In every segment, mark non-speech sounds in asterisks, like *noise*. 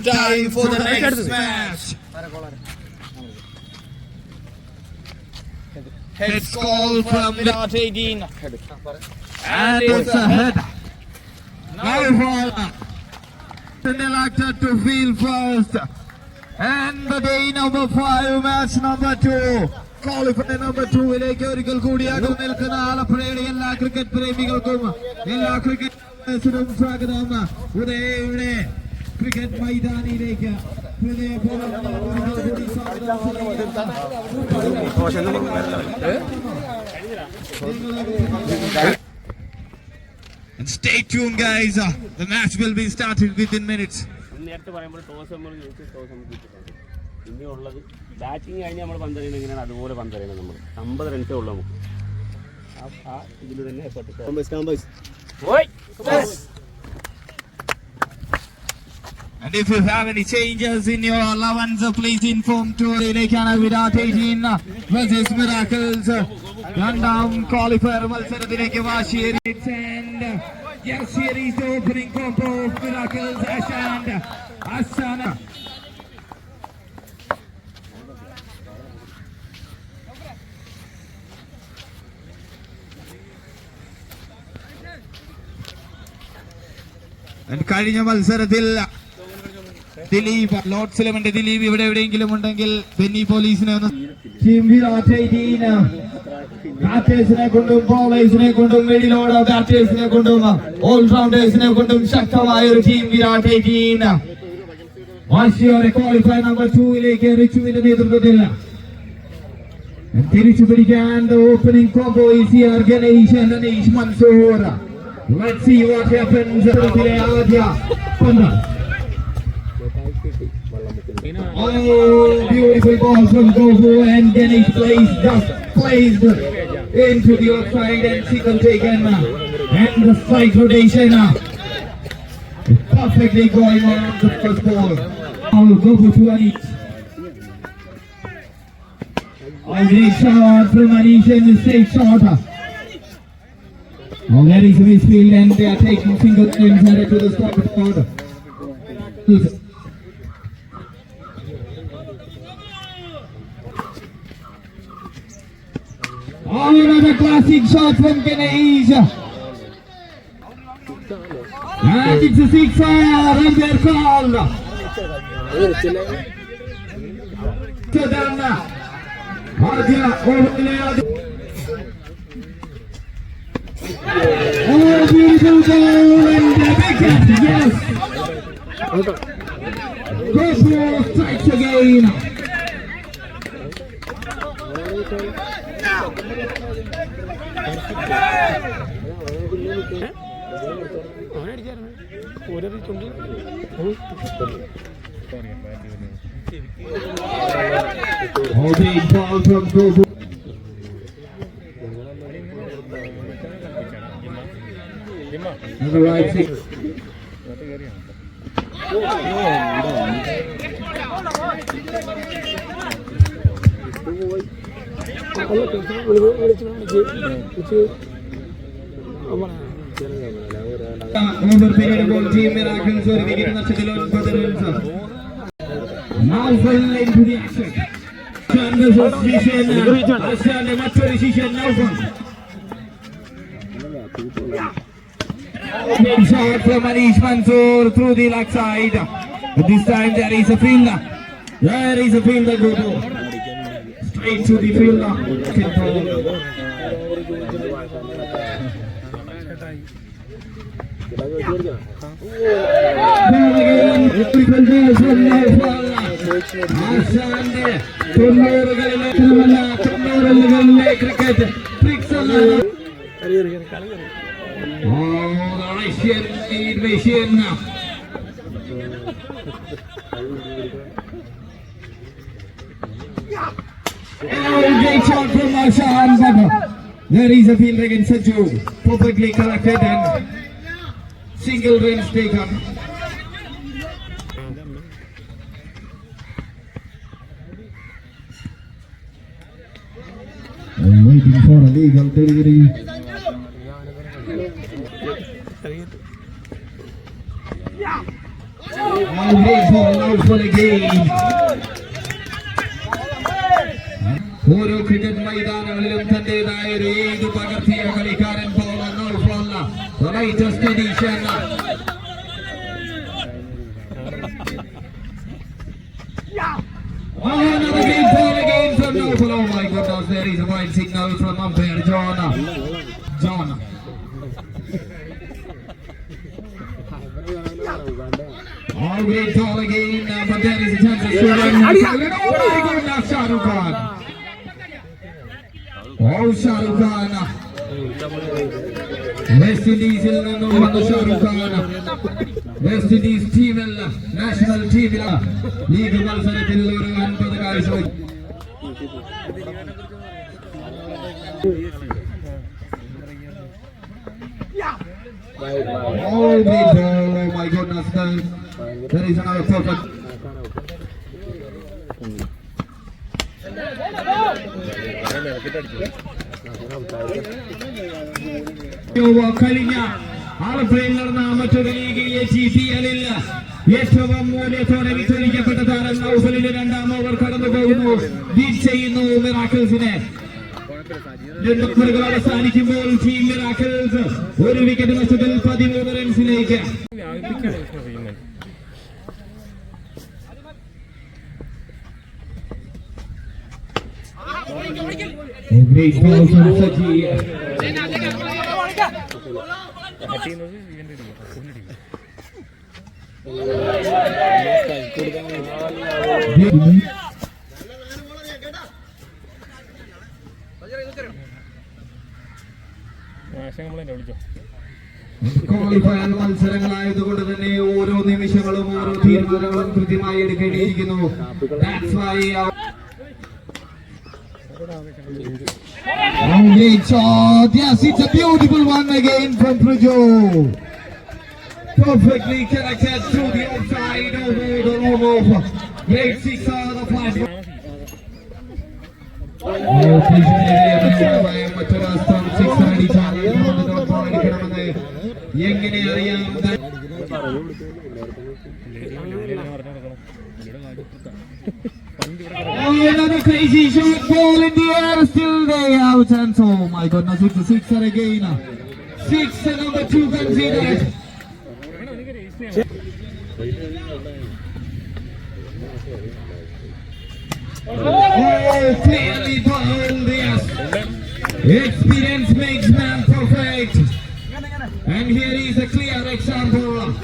time for the next match. Heads call from Virat 18. And it's a head. Now for elected to field first. And the day number five, match number two. Qualifier number ടൂവിലേക്ക് ഒരിക്കൽ കൂടി അകം നിൽക്കുന്ന ആലപ്പുഴയുടെ എല്ലാ cricket പ്രേമികൾക്കും എല്ലാ cricket സ്വാഗതം ഉദയയുടെ cricket മൈതാനിയിലേക്ക് And stay tuned, guys. Uh, the match will be started within minutes. നേരത്തെ പറയുമ്പോൾ ടോസ് നമ്മൾ ചോദിച്ചു ടോസ് നമുക്ക് കിട്ടിയിട്ടുണ്ട് പിന്നെ ഉള്ളത് ബാറ്റിംഗ് കഴിഞ്ഞ് നമ്മൾ പന്തറിയുന്നത് എങ്ങനെയാണ് അതുപോലെ പന്തറിയുന്നത് നമ്മൾ. അമ്പത് റൺസേ ഉള്ളൂ നമുക്ക്. ആ- ആ ഇതിൽ തന്നെ effort And if you have any changes in your 11s, uh, please inform to Lekana Virat 18 uh, versus Miracles. uh, രണ്ടാം ക്വാളിഫയർ മത്സരത്തിലേക്ക് വാശിയേറി uh, yes, here is the opening combo of Miracles and Asana. കഴിഞ്ഞ മത്സരത്തിൽ Dileep Lord's ഇലവന്റെ Dileep ഇവിടെ എവിടെയെങ്കിലും ഉണ്ടെങ്കിൽ ബെന്നി പോലീസിനെ ഒന്ന് ടീം വിരാട് 18 ബാറ്റേഴ്സിനെ കൊണ്ടും കൊണ്ടും കൊണ്ടും ഓൾറൗണ്ടേഴ്സിനെ കൊണ്ടും ശക്തമായ ഒരു ടീം വിരാട് 18 വാശിയോടെ ക്വാളിഫൈ നമ്പർ ടൂയിലേക്ക് റിച്ചുവിന്റെ നേതൃത്വത്തിൽ. തിരിച്ചു പിടിക്കാൻ ഓപ്പണിംഗ് കോംബോ ഓർഗനൈസേഷൻ മൻസൂർ. ആദ്യ പന്ത്. Oh, beautiful ball from Gofu and Ganesh plays just placed into the outside and single taken and the strike rotation perfectly going on the first ball. Gofu to Anish. Oh, great shot from Anish and the straight shot. Oh, there is a misfield and they are taking single inside to the stop order. Oh, another classic shot from Ganesh. And it's a sixer on their call. Oh, beautiful goal in the wicket, yes. Goal strikes again. Oh, big ball from Gofu. On the right side. Over period ball team Miracles ഒരുമിക്കുന്ന നഷ്ടത്തിൽ ഒൻപത് runs. Now full into the action. Chandra's position. Asante മറ്റൊരു ശിഷ്യൻ Naufal. Big shot from Manish Mansoor through the left side. But this time there is a fielder. There is a fielder go to. Straight to the fielder. Control. Ball again. Triple ball from Naufal. ആശാന്റെ തൊണ്ണൂറുകളിലെ മാത്രമല്ല തൊണ്ണൂറുകളിലെ cricket tricks great shot from Marshan, but there is a field against Saju. Perfectly collected and single runs taken. I'm waiting for a legal delivery. Now great ball now for the ഓരോ cricket മൈതാനങ്ങളിലും തന്റേതായ ഒരു ഏത് പകർത്തിയ കളിക്കാരൻ *laughs* പോലുള്ള latest edition Oh, another great ball again from Noble. Oh my goodness, there is a white signal from umpire John. John. Oh, great ball again, uh, but there is a chance of scoring. Oh my goodness, Shah Rukh Khan. Oh, Shah Rukh Khan. West ഇൻഡീസിൽ നിന്നും വന്ന Shahrukh Khan west Indies ടീമിൽ national ടീമിൽ league മത്സരത്തിൽ ഒരു അൻപത് കാഴ്ചവെച്ചു Oh, great ball. Oh my goodness. There, there is another perfect. കഴിഞ്ഞ ആലപ്പുഴയിൽ നടന്ന മറ്റൊരു ലീഗിലെ സി സി എല്ലിൽ ഏറ്റവും മൂല്യത്തോടെ വിറ്റഴിക്കപ്പെട്ട താരം നൗഫലിന്റെ രണ്ടാം ഓവർ കടന്നു പോകുന്നു. ബീറ്റ് ചെയ്യുന്നു മിറാക്കിൾസിനെ. അവസാനിക്കുമ്പോൾ ടീം മിറാക്കിൾസ് ഒരു വിക്കറ്റ് നഷ്ടത്തിൽ പതിമൂന്ന് റൺസിലേക്ക് മത്സരങ്ങളായതുകൊണ്ട് തന്നെ ഓരോ നിമിഷങ്ങളും ഓരോ തീരുമാനങ്ങളും കൃത്യമായി എടുക്കേണ്ടിയിരിക്കുന്നു. That's why our- Oh, great shot. Yes, it's a beautiful one again from Prajo. Perfectly connected to the outside over the long off. Great six on the platform. Oh, മനോഹരമായ മറ്റൊരു അസ്ത്രം out and oh my goodness, it's a sixer again. Six and number two considered. Oh, clearly yes. Experience makes man perfect. And here is a clear example.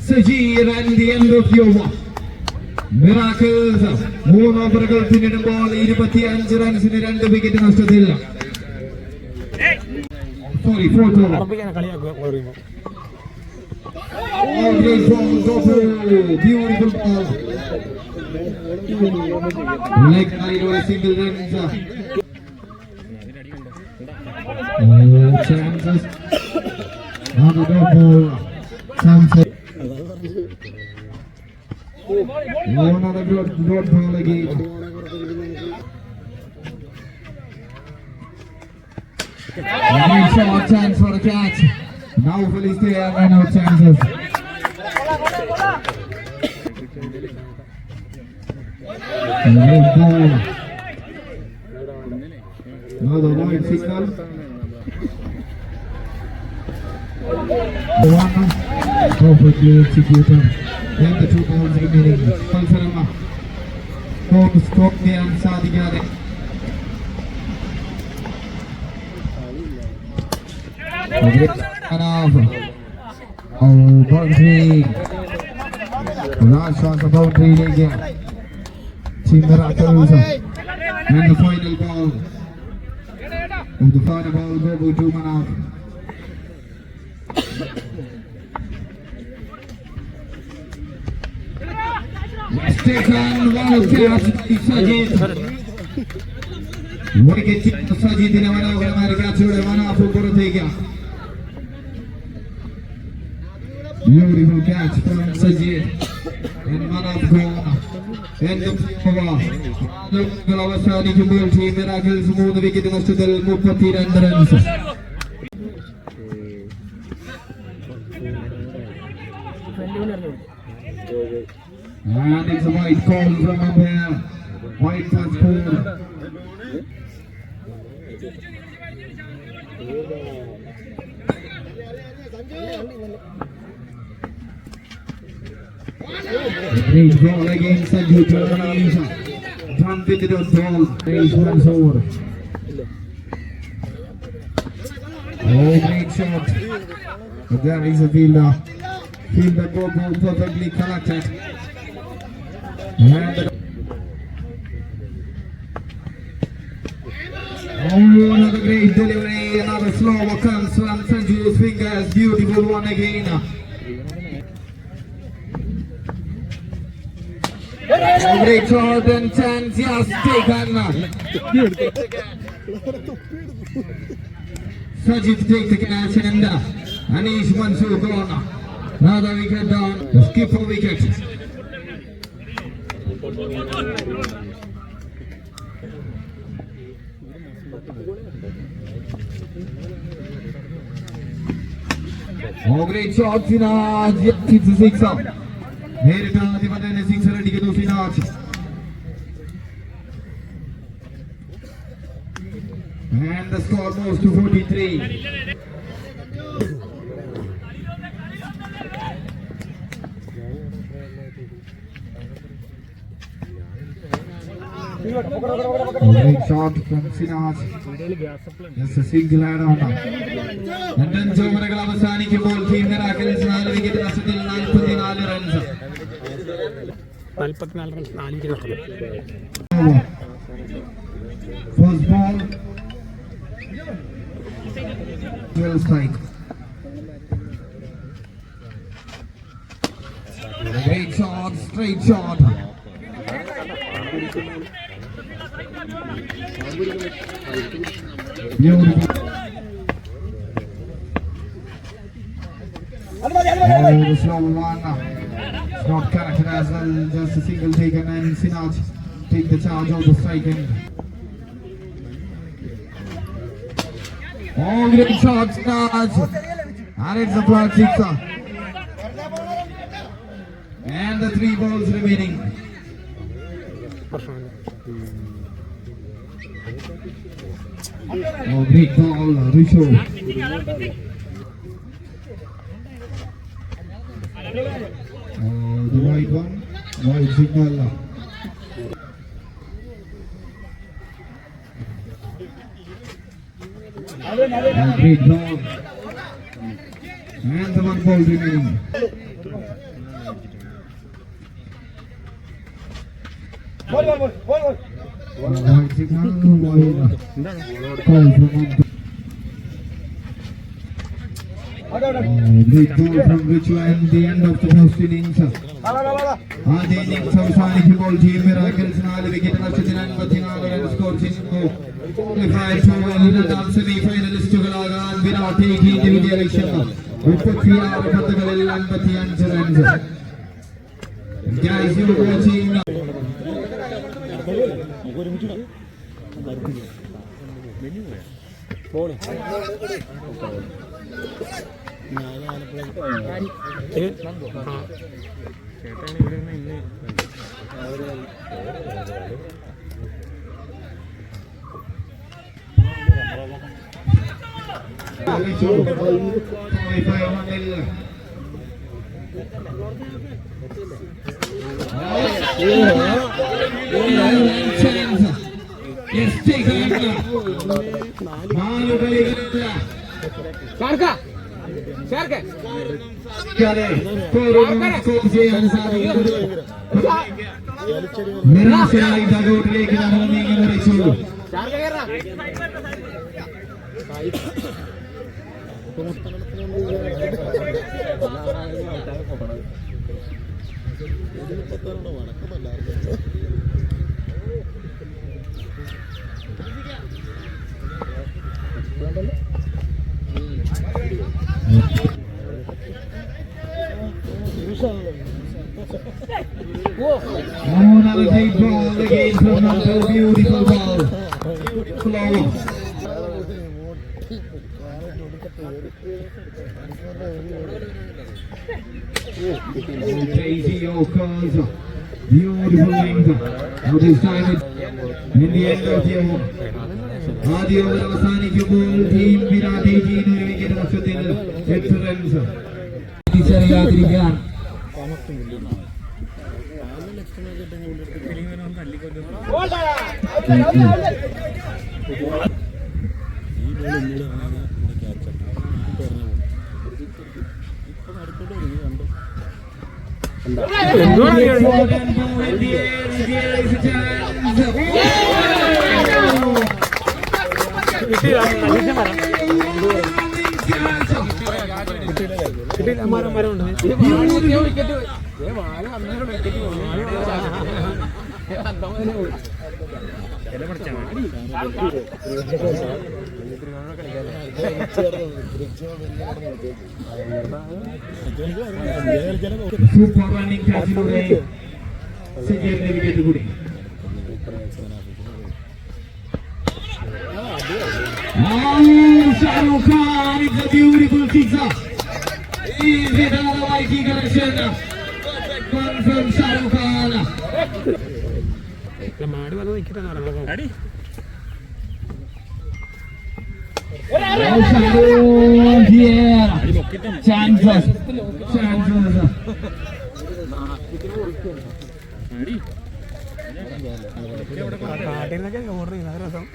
Sajir and the end of your Miracles മൂന്ന് ഓവറുകൾ പിന്നിടുമ്പോൾ ഇരുപത്തിയഞ്ച് റൺസിന് രണ്ട് wicket നഷ്ടത്തിൽ. Sorry fourth over Oh, great ball, Gopu. Beautiful ball. Leg line single খুব ভালো shot, chance for the catch. Now Phillies there are no chances. Right ball. Now the right signal. Stroke stroke ചെയ്യാൻ സാധിക്കാതെ ബൗണ്ടറിയിലേക്ക് ചിന്തറ And the final ball of the final ball will do to ستيفان ومتعف سجيد ورقة سجيد لمنا ولما رجعت ولمنا أفو برتيجا يوري بوكات فان سجيد المنا بقونا ఎందుకోవా గలవసానికి మూల్చి miracles మూడు wicket నష్టదల్ ముప్పത്തി రెండు runs And it's a white call from umpire. White for score. Great ball against Sanju. Jump with the ball. Raise once over. Oh, great shot. But there is a fielder. Fielder ball ball perfectly collected. Oh, another great delivery, another slower comes from Sanju's fingers. Beautiful one again. A great shot and chance, yes, taken. Sajid takes the catch and uh, Anish Mansoor gone. Another wicket down, skip for wicket. Oh, great shot, Sinaj. Yep, it's a six up. Here it is, but then a six ready to Sinaj. And the score moves to 43. A single add-on. രണ്ടഞ്ച് ഓവറുകൾ അവസാനിക്കുമ്പോൾ team ഹെറാക്കൽസ് നാല് wicket നഷ്ടത്തിൽ നാൽപ്പത്തിനാല് runs നാൽപ്പത്തിനാല് run നാല് wicket First ball. Well strike. Great shot, straight shot. Oh, slow one. It's not connected as well. Just a single taken and Sinaj take the charge of the striking. Oh, great shot, Sinaj. And it's a flat sixer. And the three balls remaining. I'll make all the ritual. Uh, the right one, right signal. A great ball. And the one ball remaining. Ball, ball, ball, ball, the end of the first innings. ആദ്യ innings അവസാനിക്കുമ്പോൾ team miracles നാല് wicket നഷ്ടത്തിന് അൻപത്തിനാല് run score ടൂറിൽ രണ്ടാം semi ഫൈനലിസ്റ്റുകളാകാൻ Virat individual ലക്ഷ്യം മുപ്പത്തിയാറ് പത്തുകളിൽ അൻപത്തിയഞ്ച് റൺസ് Guys, you വാച്ചിങ് പോണി ചേട്ടാണ് ഇവിടെ നിന്ന് ഇന്ന് Yeah. നിരാശരായി തകോട്ടിലേക്ക് നമ്മൾ നീങ്ങുന്ന Richu Oh, another great ball again from Nanto. Beautiful ball. Slow. Oh, Crazy Okaz. Beautiful length. Now this time in the end of the over. ആദ്യ ഓവർ അവസാനിക്കുമ്പോൾ ടീം വിരാട് ഏജീന് ഒരു വിക്കറ്റ് നഷ്ടത്തിൽ എട്ട് റൺസ് തിരിച്ചറിയാതിരിക്കാൻ കിട്ടിയില്ല മരം മരം ഉണ്ട് സൂപ്പർ റണ്ണിംഗ് ക്യാച്ചിലൂടെ സജീവിന്റെ വിക്കറ്റ് കൂടി Oh, Khan, it's a beautiful sixer. Is it another mighty connection? One from Shah Rukh Khan. മാടി വന്ന് നിൽക്കട്ടെ അടി Oh, Shah Rukh here. Chances. Chances. Order ചെയ്ത രസം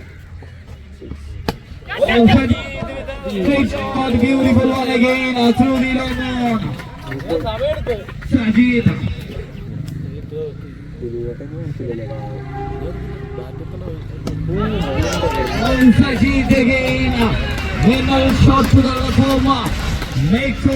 Oh, one again uh, through the long. Sajid. നിങ്ങൾ ഷോട്ടുകളുടെ പൂർമ്മ മേക്കോ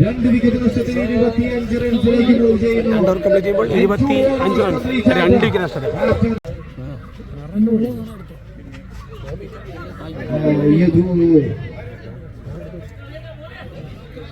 രണ്ട് wicket നഷ്ടത്തിൽ ഇരുപത്തിയഞ്ച് റൺസിലേക്ക് മൂവ് ചെയ്യുന്നു കംപ്ലീറ്റ് ചെയ്യുമ്പോൾ ഇരുപത്തി അഞ്ച് റൺസ് രണ്ട് വിക്കറ്റ് നഷ്ടത്തിൽ Yadu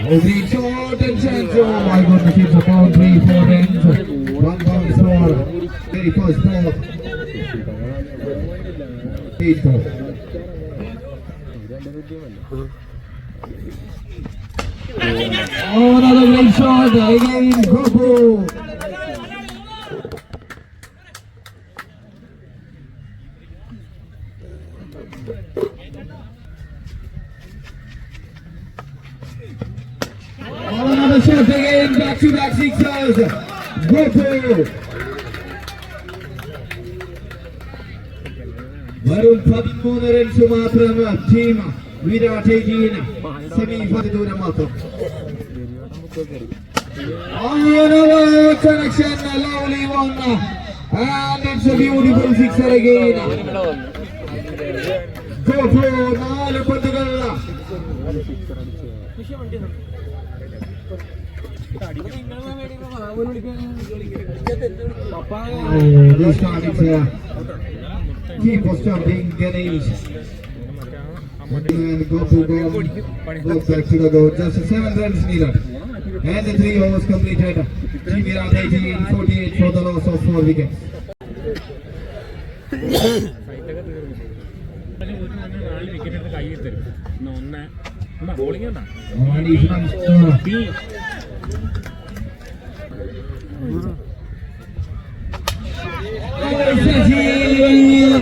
Oh, shot and chance. Oh my goodness, it's a boundary for runs. One bounce for very first ball. Eight ball. Oh, another great shot again, Goku. Oh, another shot again, back to back sixers. Goku. വെറും പതിമൂന്ന് runs മാത്രം team Virat ടീമിന് semi പതി ദൂരം മാത്രം Another connection, a lovely one. And it's a beautiful sixer again. Goku, നാല് പന്തുകൾ Oh, this time it's a keep of starting Ganesh. And go to go, go back to the goal. Just seven runs needed. And the three overs completed. Team Virat 18, 48 for the loss of four wickets.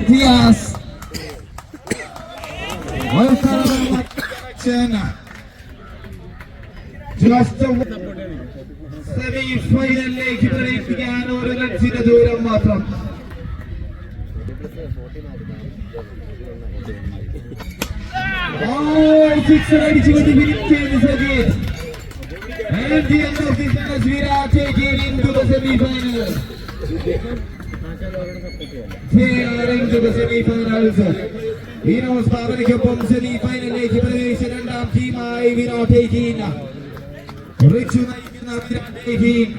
Yes. Welcome Just semi ഫൈനലിലേക്ക് പ്രവേശിക്കാൻ ഒരു റൺസിന്റെ ദൂരം മാത്രം. Six അടിച്ചുകൊണ്ട് finish ചെയ്ത് Sajeeth And the end of this match, Virat taking into the semi-final. They are into the semi-finals. Hero സ്ഥാപനയ്ക്കൊപ്പം semi ഫൈനലിലേക്ക് പ്രവേശിച്ച രണ്ടാം ടീമായി വിരാട് എയ്റ്റീൻ റിച്ചു നയിക്കുന്ന വിരാട് എയ്റ്റീൻ